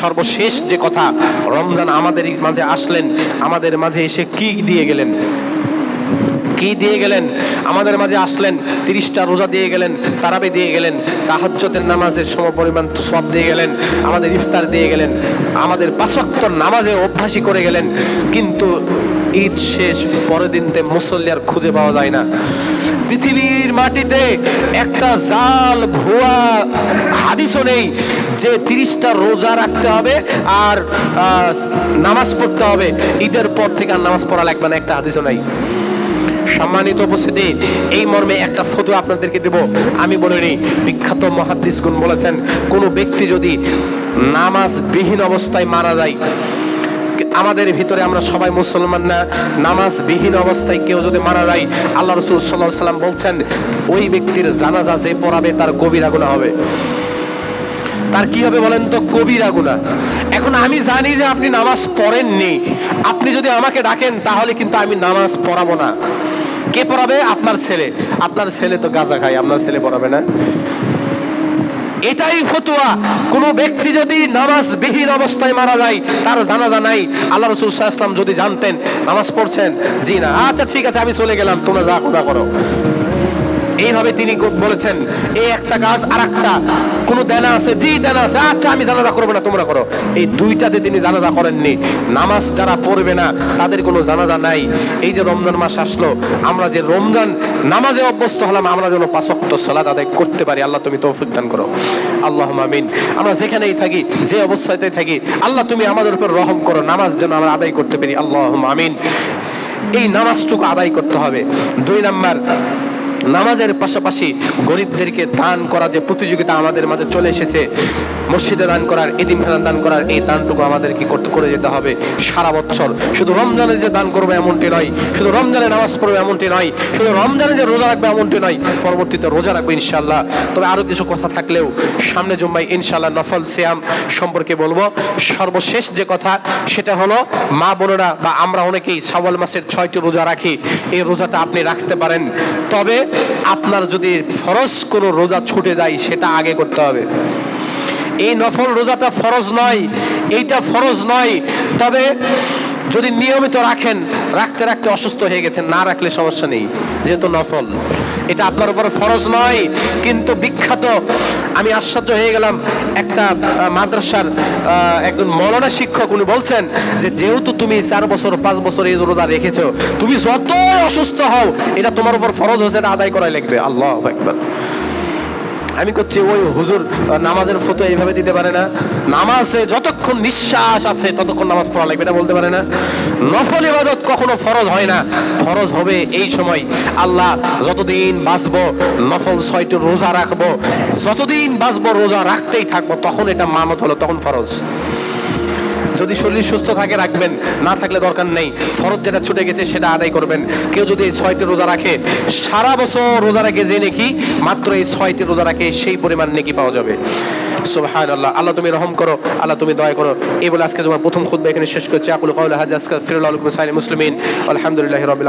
সর্বশেষ যে কথা, রমজান আমাদের মাঝে আসলেন, আমাদের মাঝে এসে কি দিয়ে গেলেন? কি দিয়ে গেলেন? আমাদের মাঝে আসলেন, তিরিশটা রোজা দিয়ে গেলেন, তারাবি দিয়ে গেলেন তাহাজ্জতের নামাজের সম পরিমাণ সব দিয়ে গেলেন, আমাদের ইফতার দিয়ে গেলেন, আমাদের পাঁচক্ত নামাজে অভ্যাসী করে গেলেন, কিন্তু ঈদ শেষ, পরের দিনতে মুসল্লি আর খুঁজে পাওয়া যায় না। পৃথিবীর মাটিতে একটা জাল, ভুয়া হাদিসও নেই যে তিরিশটা রোজা রাখতে হবে আর নামাজ পড়তে হবে। ঈদের পর থেকে আর নামাজ পড়া লাগবে না, একটা হাদিসও নাই সম্মানিত উপস্থিতি, এই মর্মে একটা ফটো আপনাদেরকে দেব। আমি বলিনি বিখ্যাত মহাদ্দিস গুণ বলেছেন, কোন ব্যক্তি যদি নামাজ বিহীন অবস্থায় মারা যায়, আমাদের ভিতরে আমরা সবাই মুসলমান না নামাজ বিহীন অবস্থায় কেউ যদি মারা যায়, আল্লাহ রসুল সাল্লাহ সাল্লাম বলছেন, ওই ব্যক্তির জানাজা যে পড়াবে তার কবিরা গুণা হবে। তার কি হবে বলেন তো? কবিরা গুণা এখন আমি জানি যে আপনি নামাজ পড়েননি। আপনি যদি আমাকে ডাকেন, তাহলে কিন্তু আমি নামাজ পড়াবো না। কে পড়াবে? আপনার ছেলে। আপনার ছেলে তো গাঁজা খায়, আপনার ছেলে পড়াবে না। এটাই ফতুয়া। কোন ব্যক্তি যদি নামাজ বিহীন অবস্থায় মারা যায়, তার জানাজা নাই। আল্লাহ রসুল ইসলাম যদি জানতেন, নামাজ পড়ছেন। জি না। আচ্ছা ঠিক আছে, আমি চলে গেলাম। তোমরা যা খোদা করো। এইভাবে তিনি বলেছেন এই একটা কাজ আর একটা। কোনো দেনা আছে জি দেনা আছে আচ্ছা আমি জানাজা করব না, তোমরা করো। এই দুইটাতে তিনি জানাজা করেননি। নামাজ যারা পড়বে না, তাদের কোনো জানাজা নাই। এই যে রমজান মাস আসলো, আমরা যে রমজান নামাজে অভ্যস্ত হলাম, আমরা যেন পাঁচক্ত সালাদ আদায় করতে পারি, আল্লাহ তুমি তৌফিক দান করো। আল্লাহ আমিন। আমরা যেখানেই থাকি, যে অবস্থাতেই থাকি, আল্লাহ তুমি আমাদের উপর রহম করো, নামাজ যেন আমরা আদায় করতে পারি আল্লাহ আমিন। এই নামাজটুকু আদায় করতে হবে। দুই নাম্বার নামাজের পাশাপাশি গরিবদেরকে দান করা যে প্রতিযোগিতা আমাদের মাঝে চলে এসেছে, মসজিদে দান করার এদিনখানা দান করার, এই দানটুকু আমাদেরকে করতে, করে যেতে হবে সারা বছর। শুধু রমজানে যে দান করব এমনটি নয়, শুধু রমজানে নামাজ পড়বে এমনটি নয়, শুধু রমজানে যে রোজা রাখবে এমনটি নয়, পরবর্তীতে রোজা রাখবে ইনশাল্লাহ তবে আরও কিছু কথা থাকলেও সামনে জুম্মাই ইনশাল্লাহ নফল সিয়াম সম্পর্কে বলব। সর্বশেষ যে কথা, সেটা হলো মা বোনেরা বা আমরা অনেকেই শাওয়াল মাসের ছয়টি রোজা রাখি। এই রোজাটা আপনি রাখতে পারেন। তবে আপনার যদি ফরজ কোনো রোজা ছুটে যায়, সেটা আগে করতে হবে। এই নফল রোজাটা ফরজ নয়, এইটা ফরজ নয়। তবে যদি নিয়মিত রাখেন রাখতে রাখতে অসুস্থ হয়ে গেছেন, না রাখলে সমস্যা নেই, যেহেতু নফল। এটা আপনার উপর ফরজ নয়, কিন্তু বিখ্যাত, আমি আশ্চর্য হয়ে গেলাম, একটা মাদ্রাসার একজন মৌলানা শিক্ষক, উনি বলছেন যে, যেহেতু তুমি চার বছর, পাঁচ বছর এই রোজা রেখেছো, তুমি যত অসুস্থ হও, এটা তোমার উপর ফরজ হচ্ছে আদায় করাই লাগবে। আল্লাহ একবার আমি করছি, ওই হুজুর নামাজের ফটো এইভাবে দিতে পারে না। নামাজে যতক্ষণ নিঃশ্বাস আছে, ততক্ষণ নামাজ পড়া লাগবে এটা বলতে পারে না। নফল ইবাদত কখনো ফরজ হয় না। ফরজ হবে এই সময়। আল্লাহ, যতদিন বাঁচব, নফল ছয়টি রোজা রাখব, যতদিন বাঁচব, রোজা রাখতেই থাকব, তখন এটা মানত হলো, তখন ফরজ। যদি শরীর সুস্থ থাকে, রাখবেন। না থাকলে দরকার নেই। ফরজ যেটা ছুটে গেছে, সেটা আদায় করবেন। কেউ যদি এই ছয়টি রোজা রাখে, সারা বছর রোজা রাখে যে নাকি, মাত্র এই ছয়টি রোজা রাখে, সেই পরিমাণ নেকি পাওয়া যাবে। সুবহান আল্লাহ আল্লাহ তুমি রহম করো, আল্লাহ তুমি দয়া করো। এই বলে আজকে তোমার প্রথম খুদ্ এখানে শেষ করছি। আকুল কাউল হাজ আজকাল ফিরুল আলকুম সাইল মুসলিমিন। আলহামদুলিল্লাহ রবিল